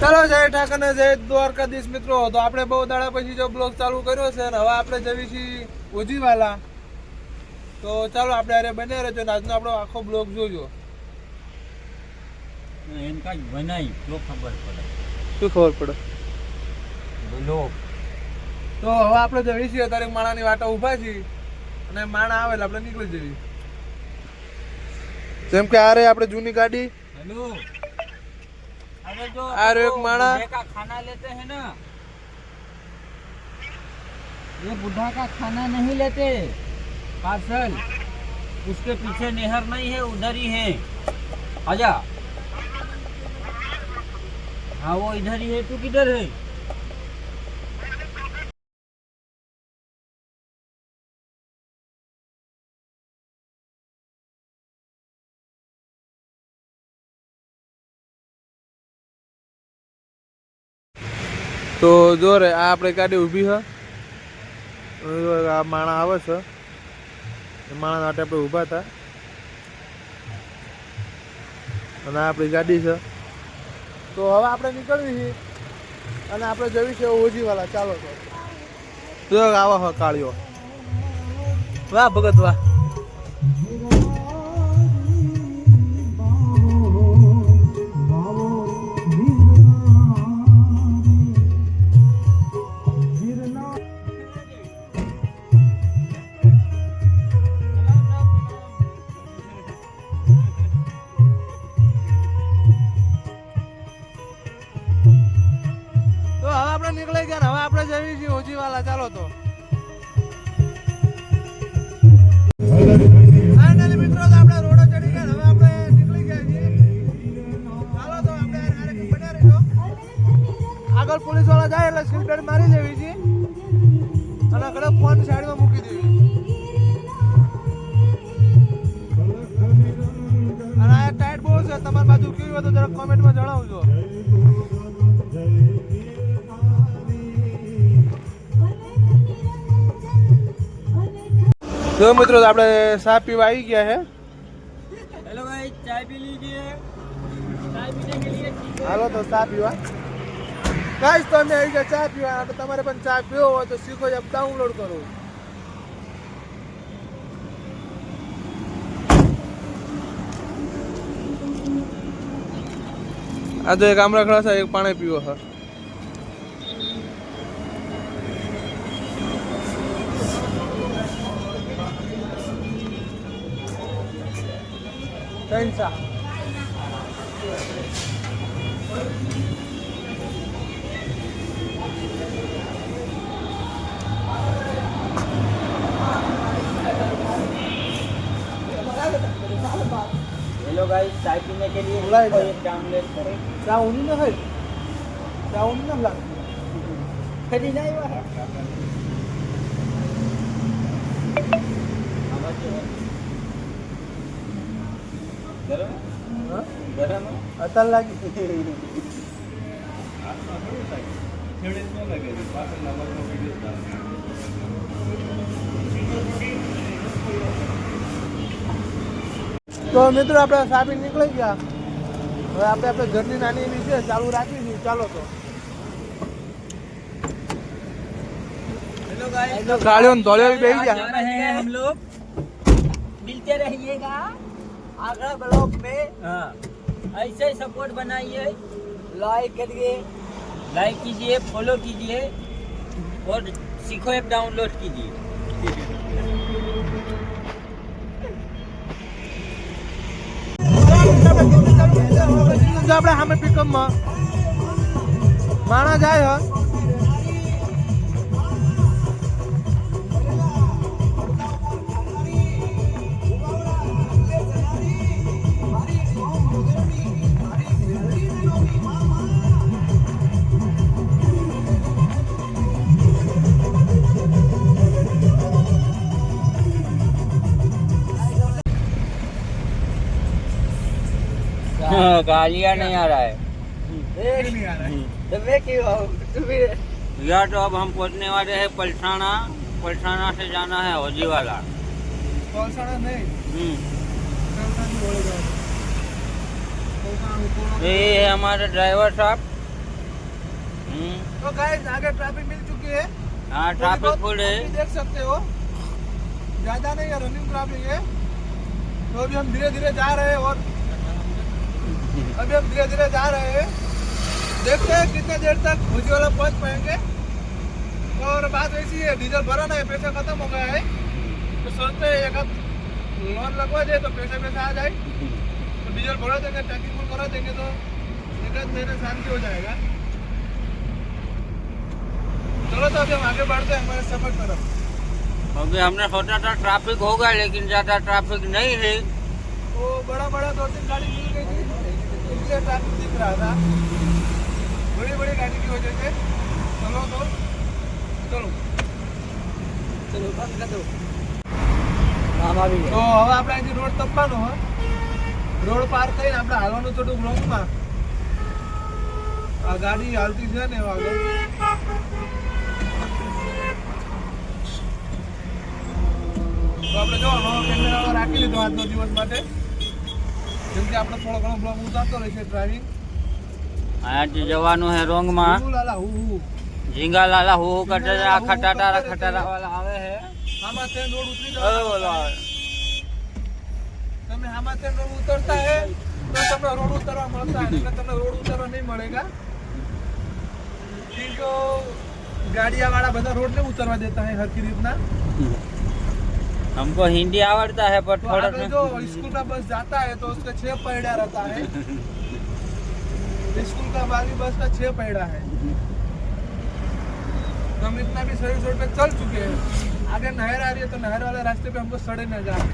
ચાલો જય ઠાકર ને જય દ્વારકાધીશ મિત્રો. તો આપણે બહુ દાડા પછી જો બ્લોગ ચાલુ કર્યો છે ને હવે આપણે જવી છીએ ઓજીવાલા તો ચાલો આપણે અરે બને રહેજો ને આજનો આપણો આખો બ્લોગ જોજો. એમ કાંઈ બનાવી તો ખબર પડે. શું ખબર પડે? બ્લોગ તો હવે આપણે જવી છીએ અત્યારે માણાની વાટા ઊભા છીએ. અને માણા આવે એટલે આપણે નીકળી જઈએ. જેમ કે આરે આપણે જૂની ગાડી. हेलो अरे जो आ एक माड़ा। का खाना लेते हैं ना ये बुढ़ा का खाना नहीं लेते। पार्सल उसके पीछे नहर नहीं है उधर ही है। आजा। हाँ वो इधर ही है तू किधर है? તો જો રે, આ આપણે ગાડી ઊભી છે આ માણા આવે છે. એ માણા માટે આપણે ઊભા હતા. અને આ આપણી ગાડી છે. તો હવે આપણે નીકળવી છીએ. અને આપણે જવી છે ઓજીવાલા. ચાલો તો. આવા હો, કાળીઓ. વાહ, ભગત, વાહ. તો મિત્રો આપણે ચા પીવા આવી ગયા હે. હેલો ભાઈ ચા પી લીધી ચા પીને કે લીએ હાલો તો ચા પીવા. ગાઈસ તો આવી ગયા ચા પીવા. તો તમારે પણ ચા પીવો હોય તો શીખો એપ ડાઉનલોડ કરો. આ તો એક આમળા ખડા છે એક પાણી પીવો હા ત્રણ ચા हेलो भाई चाय पीने के लिए बुलाए कोई थे। एक आमलेट करें ચા ઊની ન હોય ચા ઊની ન લાગે खरीदा ही हुआ है गरम હા गरम है અત્યારે લાગી તો મિત્રો આપણે સાબી નીકળી ગયા હવે આપણે આપણે ઘરની નાની એવી છે ચાલુ રાખી છે ચાલો તો हेलो गाइस ગાડીઓ ધોળે બેસી जा ગયા रहे हैं हम लोग मिलते रहिएगा आगरा ब्लॉक में हाँ ऐसे ही सपोर्ट बनाइए लाइक करिए लाइक कीजिए फॉलो कीजिए और सीखो ऐप डाउनलोड कीजिए જો આપણે સામે પિકઅપમાં માણા જાય गालिया नहीं आ रहा है। हम्म। या तो अब हम पहुँचने वाले हैं पलसाना पलसाना से जाना है हौजी वाला नहीं। हम्म। ये है हमारे ड्राइवर साहब। हम्म। तो आगे ट्रैफ़िक मिल चुकी है। हाँ ट्रैफ़िक फुल है। देख सकते हो। ज़्यादा नहीं है रनिंग ट्रैफ़िक है। तो अभी हम धीरे धीरे जा रहे हैं और अभी हम धीरे धीरे जा रहे हैं। देखते हैं कितने देर तक भुजी वाला पहुँच पाएँगे। और बात ऐसी है डीजल भरा नहीं पैसा खत्म हो गया है। तो सोचते हैं एक लोन लगवा दे तो पैसे पैसे आ जाए। तो डीजल भरा देंगे टैंकी फुल करा देंगे तो एक आध महीने शांति हो जाएगा। चलो तो अभी हम आगे बढ़ते हैं हमारे सफ़र तरफ़। अभी हमने सोचा था ट्रैफ़िक होगा लेकिन ज़्यादा ट्रैफ़िक नहीं है। वो बड़ा बड़ा दो तीन गाड़ी मिल गई थी। इसलिए ट्रैफिक दिख रहा था बड़ी बड़ी गाड़ी की वजह से चलो तो चलो चलो बंद कर दो આમ આવી તો હવે આપણે અહીંથી રોડ તપવાનો હોય રોડ પાર થઈને આપણે હાલવાનું થોડુંક રોંગમાં આ ગાડી હાલતી છે ને આગળ તો આપણે જો નવો કેમેરા રાખી લીધો આજનો દિવસ માટે કેમ આપણે થોડો ઘણો બ્લોગ ઉતારતો રહે છે ડ્રાઇવિંગ અહીંયાથી જવાનું હે રોંગમાં. ઝીંગા લાલા હુ આ ખટાટા ખટાટા આવે હે. રોડ ઉતરી તમે આમાં ઉતરતા હે તો રોડ ઉતરવા મળતા એટલે તમને રોડ ઉતરવા નહીં મળેગા. ગાડિયા વાળા બધા રોડ ને ઉતરવા દેતા હે હરકી રીતના. हमको हिंदी आवड़ता है पर तो थोड़ा आगे जो स्कूल का बस जाता है तो उसका छह पैड़ा रहता है स्कूल का बागी बस का छह पैड़ा है तो हम इतना भी सही रोड पे चल चुके हैं आगे नहर आ रही है तो नहर वाले रास्ते पे हमको सड़े न जाए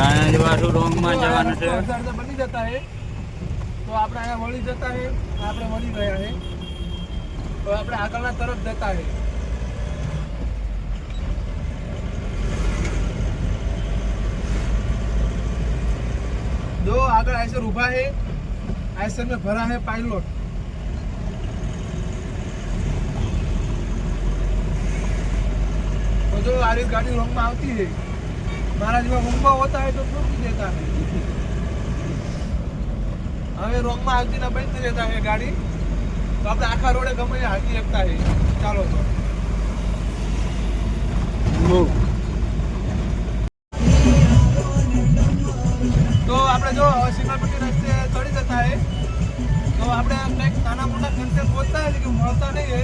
આનાથી પાછું રોંગમાં જો આ જવાનું છે રસ્તો અડધા અડધા બની જતા હે તો આપણે અહીંયા વળી જતા હે આપણે વળી ગયા હે તો આપણે આગળના તરફ જતા રહીએ. જો આગળ આઈસર ઊભા હે આઈસર મેં ભરા હે પાયલોટ તો જો આ ગાડી રોંગમાં આવતી હે, મારા જેવા ઊંઘમાં હોતા હોય તો રોકી દેતા હવે રોંગમાં આવતી ના બંધ થઈ જતા હે ગાડી. તો આપણે આખા રોડે ગમે હાકી શકતા છે. ચાલો તો. તો આપણે જો સીમાપટ્ટી રસ્તે ચડી જતા હે. તો આપણે કંઈક નાના મોટા કન્ટેન્ટ ગોતતા હે કે મળતા નહીં હે.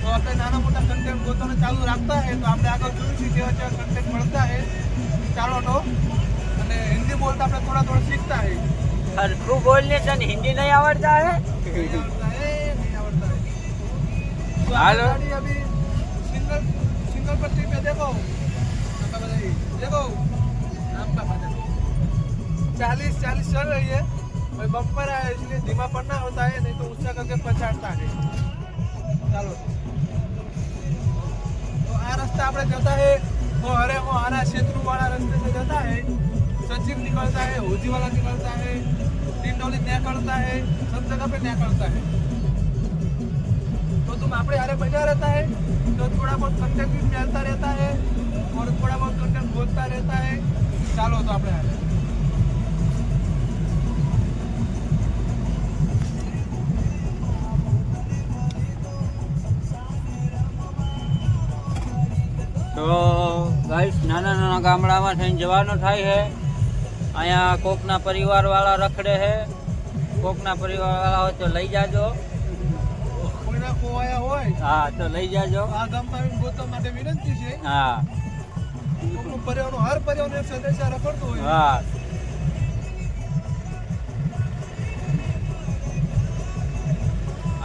તો આપણે નાના મોટા કન્ટેન્ટ ગોતવાનું ચાલુ રાખતા હે. તો આપણે આગળ જોયું છે કેવા કેવા કન્ટેન્ટ મળતા હે. ચાલો તો. અને હિન્દી બોલતા આપણે થોડા થોડા શીખતા હે. સરખું બોલને તને હિન્દી નહીં આવડતા હે नहीं आवड़ता है नहीं आवड़ता है तो हेलो। आगे गाड़ी अभी सिंगल सिंगल पट्टी पे देखो आपका बताइए देखो आपका पता चालीस चालीस चल रही है और बम्पर है इसलिए धीमा पड़ना होता है नहीं तो ऊंचा करके पछाड़ता है ચાલો તો આ રસ્તા આપણે જતા है वो हरे वो हरा क्षेत्र वाला रास्ते से जाता है सचिव निकलता है होजी वाला निकलता है टिंडोली निकलता है सब जगह पे निकलता है तो तुम आपने हरे बजा रहता है तो थोड़ा बहुत कंटेंट भी मिलता रहता है और थोड़ा बहुत कंटेंट बोलता रहता है चालो तो આપણે હારે. તો ગાઈસ નાના નાના ગામડામાં થઈને જવાનું થાય છે અહીંયા કોકના પરિવારવાળા રખડે છે. કોકના પરિવારવાળા હોય તો લઈ જાજો. ખોવાયા હોય હા તો લઈ જાજો. આ ગામમાં ગોતવા માટે વિનંતી છે. હા. કોકનું પરિવારનું હર પરિવારનું સદસ્ય રખડતું હોય. હા.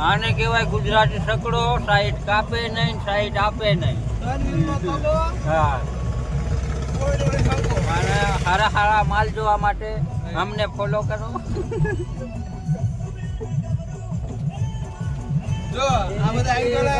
આને કહેવાય ગુજરાતી સકડો સાઈડ કાપે નહીં સાઈડ આપે નહીં. હા. અને હારા હારા માલ જોવા માટે અમને ફોલો કરો જો આ બધા આવી ગયેલા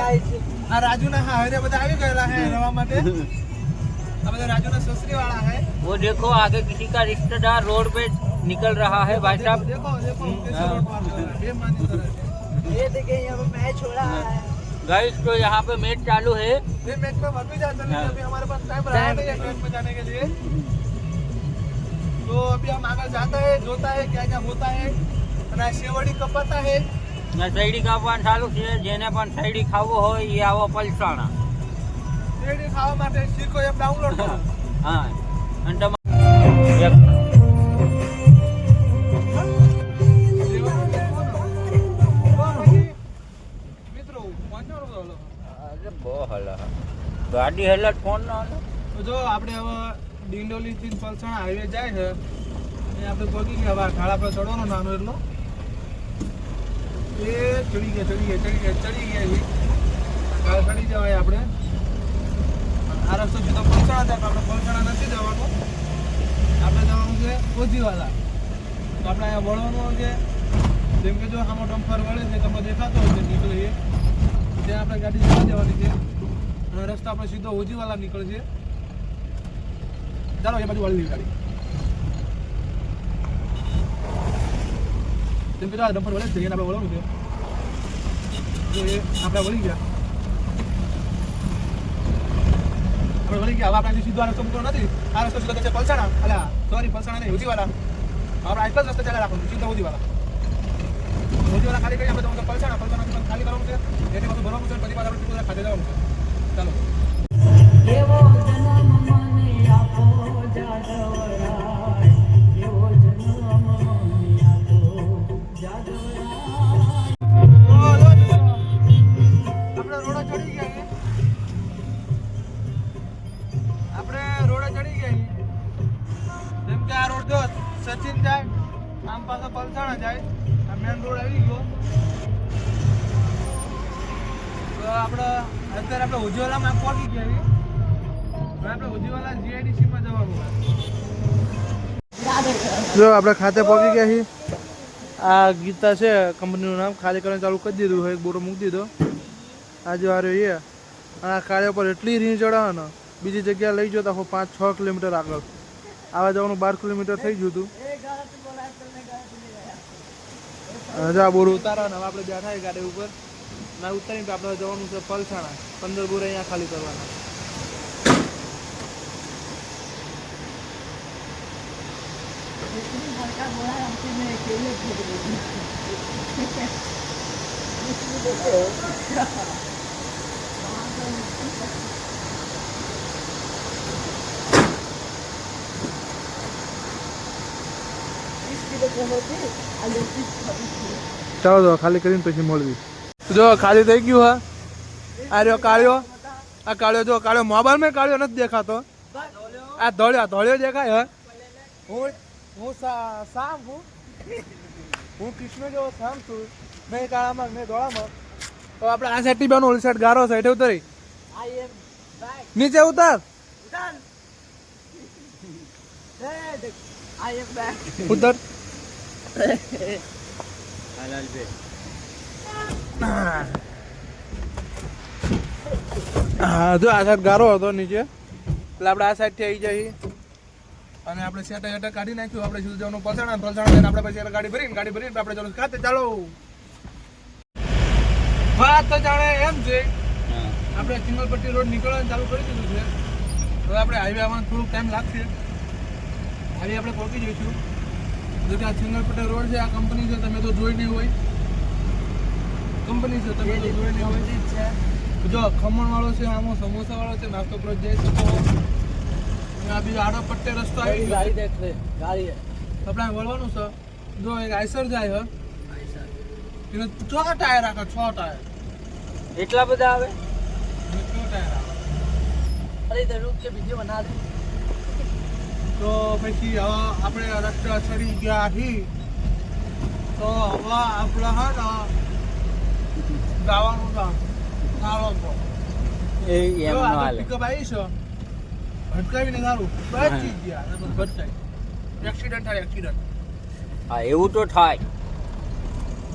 આ રાજુના હા હરે બધા આવી ગયેલા હે રવા માટે આ બધા રાજુના સસરી વાળા હે वो देखो आगे किसी का रिश्तेदार रोड पे निकल रहा है भाई साहब देखो देखो हम्म, कैसे हाँ। रोड मार रहा है बेईमानी तरह से ये देखिए यहाँ पे मैच हो रहा है गाइस तो यहाँ पे मैच चालू है ये मैच में मर भी जाते लेकिन हाँ। अभी हमारे पास टाइम रहा Time- नहीं है मैच में जाने के लिए तो अभी हम आगे जाता है जोता है क्या क्या होता है અને આ શેવડી કપાતા है ને સૈડી કાપવાનું ચાલુ છે જેને પણ સૈડી ખાવું હોય એ આવો પલસાણા શેરડી ખાવા માટે શીખો એપ ડાઉનલોડ કરો હા અને તમારે એક મિત્રો પહોંચવાનો બોલો અરે બહુ હલા ગાડી હેલા ફોન ના હલે તો જો આપણે હવે ડિંડોલી થી પલસાણા હાઈવે જાય છે. એ આપણે પગી ગયા. હવે ખાડા પર ચડવાનો નાનો એટલો. એ ચડી ગયા ચડી ગયા ચડી ગયા ચડી ગયા છે ઢાળ ચડી જવાય આપણે. આ રસ્તો સીધો પલસાણા જાય આપણે પલસાણા નથી જવાનું. આપણે જવાનું છે ઓજીવાલા. તો આપણે અહીંયા વળવાનું છે. જેમ કે જો આમાં ડમ્પર વળે છે, તમને દેખાતો હોય છે નીકળે એ ત્યાં આપણે ગાડી જવા જવાની છે. અને રસ્તો આપણે સીધો ઓજીવાલા નીકળે છે ચાલો, એ બાજુ વાળી ગાડી. તેમ જો ડમ્પર વળે જ છે, એને આપણે વળવાનું છે. એ આપણે વળી ગયા. આપણે વળી ગયા. હવે આપણે સીધો આ રસ્તો મૂકવાનો આ રસ્તો પલસાણા. નહીં ઉજીવાલા આપણે આટલો જ રસ્તો ચાલે રાખવાનું સીધો ઉજીવાલા ખાલી કરી આપણે છે પલસાણા ખાલી કરવાનું છે. એની બધું ભરવાનું પછી આપણે ખાતે જવાનું ચાલો. પલસાણા જાય, આ મેન રોડ આવી ગયો. તો આપણે અત્યારે આપણે ઉજ્જવલામાં પહોંચી ગયા. હવે આપણે ઉજ્જવલા જીઆઈડીસી માં જવાનું જો, આપણે ખાતે પહોંચી ગયા છીએ. આ ગીતા છે, કંપનીનું નામ. ખાલી કરવાનું ચાલુ કરી દીધું હોય બોરો મૂકી દીધો. આજે વારે એ આ કાર્ય પર એટલી રીણ ચડાવે બીજી જગ્યાએ લઈ જતા હો પાંચ છ કિલોમીટર આગળ. આવા જવાનું બાર કિલોમીટર થઈ ગયું હતું અને જો બોર ઉતારા ને હવે આપણે બેઠા છીએ ગાડી ઉપર. ના ઉતારીને તો આપણે જવાનું છે પલસાણા. પંદર બોર અહીંયા ખાલી કરવાના. ચાલો તો ખાલી કરીને પછી મળવી. જો ખાલી થઈ ગયું હા? આ રહ્યો કાળ્યો. આ કાળ્યો જો કાળ્યો મોબાઈલમાં કાળ્યો નથી દેખાતો. આ ધોળ્યો ધોળ્યો દેખાય હા? હું હું સા- સામ હું? હું કૃષ્ણ જેવો સામ છું. મેં કાળામાં મેં ધોળામાં. તો આપણે આ સાઈડ ટીબાનો ઓલી સાઈડ ગારો સાઈડ ઉતરી. નીચે ઉતાર. ઉતાર. ઉતર. હલાલ બે હા જો આ સાઈડ ગારો હતો નીચે. એટલે આપણે આ સાઈડથી આવી જઈએ. અને આપણે સેટા સેટા કાઢી નાખ્યું. આપણે શું જવાનું પલસાણા પલસાણા આપણે પછી ગાડી ભરીને ગાડી ભરીને આપણે જવાનું ખાતે ચાલો. વાત તો જાણે એમ છે. આપણે સિંગલપટ્ટી રોડ નીકળવાનું ચાલુ કરી દીધું છે. હવે આપણે હાઈવે આવવાનું થોડુંક ટાઈમ લાગશે. હાઈવે આપણે પહોંચી જઈશું. જોકે આ સિંગલ રોડ છે. આ કંપની છે. તમે તો જોઈ નહીં હોય. કંપની છે. તમે તો જોઈ નહીં હોય. છે. જો ખમણવાળો છે આમાં સમોસાવાળો છે નાસ્તો પર જઈ શકો આ બીજો આડો પટ્ટે રસ્તો આવી ગાડી દેખલે ગાડી આપણે વળવાનું છે. જો એક આઈસર જાય હે. એને છ ટાયર આખા છ ટાયર. એટલા બધા આવે? છ ટાયર આવે. અરે દરૂપ કે બીજી બના દે. તો પછી હવે આપણે રસ્તા ચડી ગયા છીએ તો હવે આપણે હા ગાવાનું છે. નાળો એ એમ નો હાલે. પિકઅપ આવી છે. ભટકાવીને સારું બચી ગયા ભટકાઈ. એક્સિડન્ટ થાય એક્સિડન્ટ હા એવું તો થાય.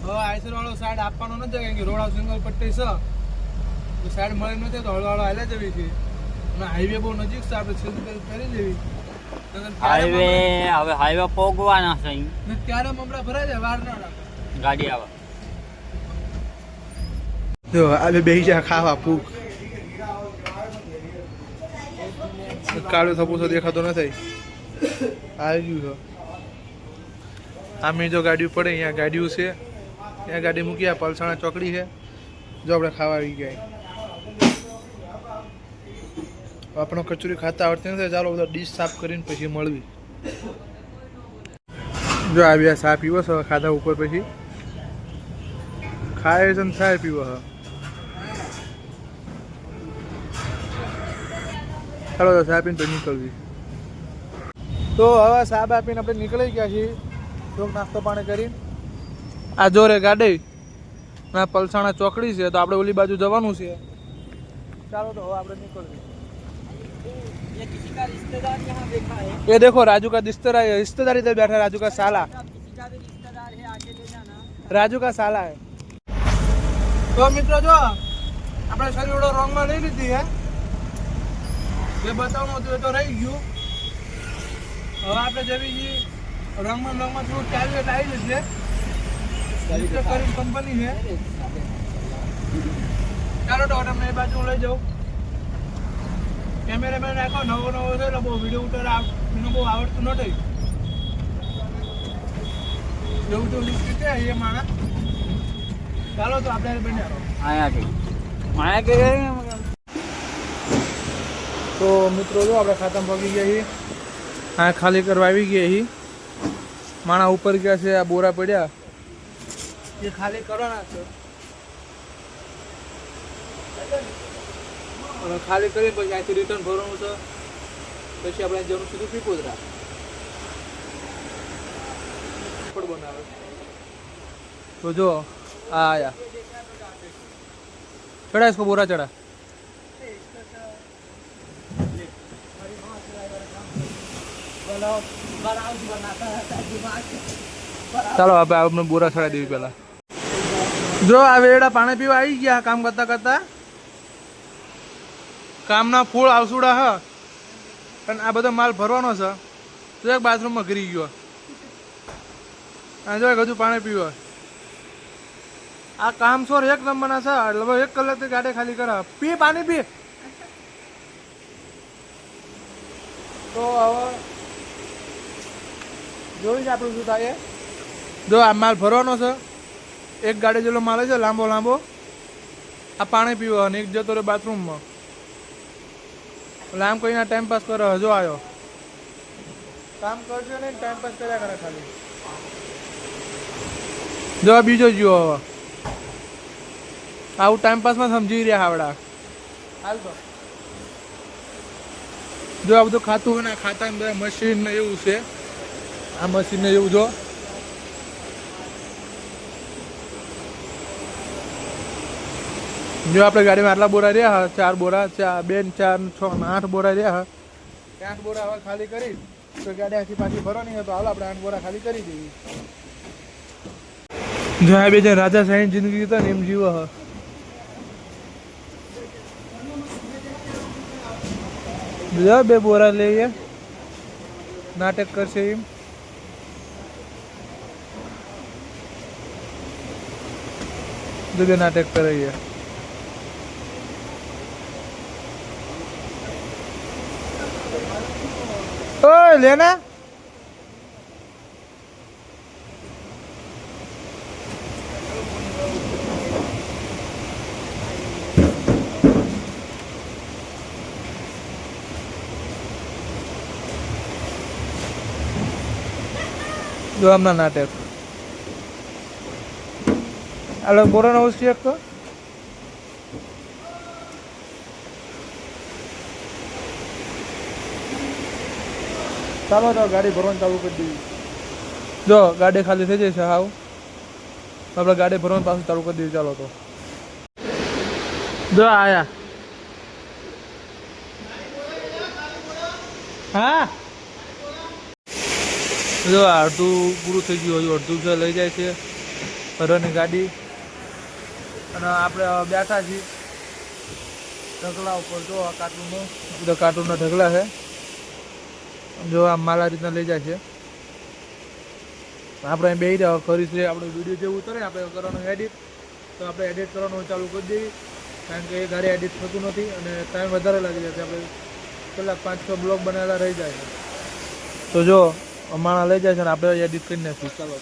હવે આઈસર વાળો સાઈડ આપવાનો નથી કારણ કે રોડ સિંગલ પટ્ટી છે. તો સાઈડ મળી નથી તો હળવાળો હાલે જવી છે. અને હાઈવે બહુ નજીક છે આપણે સીધી કરી લેવી હાઈવે હવે હાઈવે પોગવાના છે ત્યારે મમરા ભરાય છે વાર ના ગાડી આવે. જો આ બે જા ખાવા ભૂખ. કાળો થપુસો દેખાતો નથી. આવી ગયું છે આમે જો ગાડી પડે અહીંયા ગાડીઓ છે. ત્યાં ગાડી મૂકી આ પલસાણા ચોકડી છે. જો આપણે ખાવા આવી ગયા. આપણો કચોરી ખાતા આવડતી નથી, ચાલો બધા ડીશ સાફ કરીને પછી મળવી. જો આવ્યા સા પીવો છો, ખાધા ઉપર પછી. ખાય છે ને થાય પીવો હ ચાલો તો સા પીને પછી નીકળવી. તો હવે સાહેબ આપીને આપણે નીકળી ગયા છીએ. થોડોક નાસ્તો પાણી કરીને. આ જોરે ગાડી, ના પલસાણા ચોકડી છે, તો આપણે ઓલી બાજુ જવાનું છે. ચાલો તો હવે આપણે નીકળીએ. ये किसी का रिश्तेदार यहाँ बैठा है ये देखो राजू का रिश्तेदार रिश्तेदार इधर बैठा है राजू का साला आप किसी का भी रिश्तेदार है आके ले जाना રાજુ કા સાલા હે તો મિત્રો જો આપણે શરીરડો રોંગમાં લઈ લીધી હે જે બતાવવાનું હતું એ તો રહી ગયું હવે આપણે જેવી જી રંગમાં રંગમાં થોડું ચાલ્યું એટલે આવી જશે ડિસ્ટર કરી કંપની છે ચાલો તો તમને એ બાજુ હું લઈ જાઉં કેમેરામેન રાખો નવો નવો છે એટલે બહુ વીડિયો ઉતર એનું બહુ આવડતું નથી એવું તો લીધે એ માણસ. ચાલો તો આપણે બને. આયા કે માયા કે તો મિત્રો જો આપણે ખાતમ પગી ગયા છીએ. હા ખાલી કરવા આવી ગયા છીએ. માણા ઉપર ગયા છે આ બોરા પડ્યા. એ ખાલી કરવાના છે. અને ખાલી કરી પછી અહીંથી રિટર્ન ભરવાનું છે. પછી આપણે જવાનું સીધું પીપોદરા. પણ બનાવે. તો જો, આ આયા. ચડા ઇસકો બોરા ચડા. ચાલો હવે આપણે બોરા ચડાવી દેવી પહેલા. જો, આ વેડા પાણી પીવા આવી ગયા કામ કરતા કરતા. કામના ફૂલ આવસુડા હ. અને આ બધો માલ ભરવાનો છે. તો એક બાથરૂમમાં ઘરી ગયો. આ જો હજુ પાણી પીવા. આ કામ સોર એક નંબરના છે. લગભગ એક કલાકથી ગાડી ખાલી કરા. પી પાણી, પી. તો હવે જોઈશ આપણું શું થાય. જો આ માલ ભરવાનો છે. એક ગાડી જેટલો માલ છે, લાંબો લાંબો. આ પાણી પીવો અને એક જતો રહે બાથરૂમમાં. એટલે આમ કહીને ટાઈમ પાસ કરો, હજુ આવ્યો કામ કરજો ને ટાઈમ પાસ કર્યા કરે ખાલી. જો બીજો જુઓ હવે. આવું ટાઈમ પાસમાં સમજી રહ્યા આવડા હાલ તો. જો આ બધું ખાતું હોય ને ખાતા બધા મશીન ને એવું છે. આ મશીન ને એવું જો. જો આપણે ગાડીમાં આટલા બોરા રહ્યા હા ચાર બોરા ચાર બે ચાર છ આઠ બોરા રહ્યા હા. આઠ બોરા હવે ખાલી કરી તો ગાડી આખી પાછી ભરવાની તો હાલ આપણે આઠ બોરા ખાલી કરી દેવી જો આ બે જણ રાજા સાહેબ જિંદગી હતા ને એમ જીવો હા. બીજા બે બોરા લઈએ. નાટક કરશે એમ. જો બે નાટક કરે છે ઓય લેના જો હમણાં નાટક હાલો બોરાનો હાઉસ ચેક ચાલો તો ગાડી ભરવાનું ચાલુ કરી દઈએ. જો ગાડી ખાલી થઈ જશે હાવ. આપણે ગાડી ભરવાનું પાછું ચાલુ કરી દઈએ ચાલો તો. જો આયા. હા? જો અડધું પૂરું થઈ ગયું હજુ અડધું છે લઈ જાય છે. ભરવાની ગાડી. અને આપણે બેઠા છીએ. ઢગલા ઉપર જો આ કાર્ટૂનો બધા કાર્ટૂનના ઢગલા છે. જો આ માલ રીતના લઈ જાય છે. આપણે અહીં બેહી રહ્યા કરીશું આપણે વીડિયો જેવું ઉતરે, આપણે કરવાનું એડિટ તો આપણે એડિટ કરવાનું ચાલુ કરી દઈએ, કારણ કે એ ગાડી એડિટ થતું નથી અને ટાઈમ વધારે લાગી જાય છે. આપણે કલાક પાંચ છ બ્લોગ બનાવેલા રહી જાય છે. તો જો અમારા લઈ જાય છે ને આપણે એડિટ કરી નાખીશું. ચાલો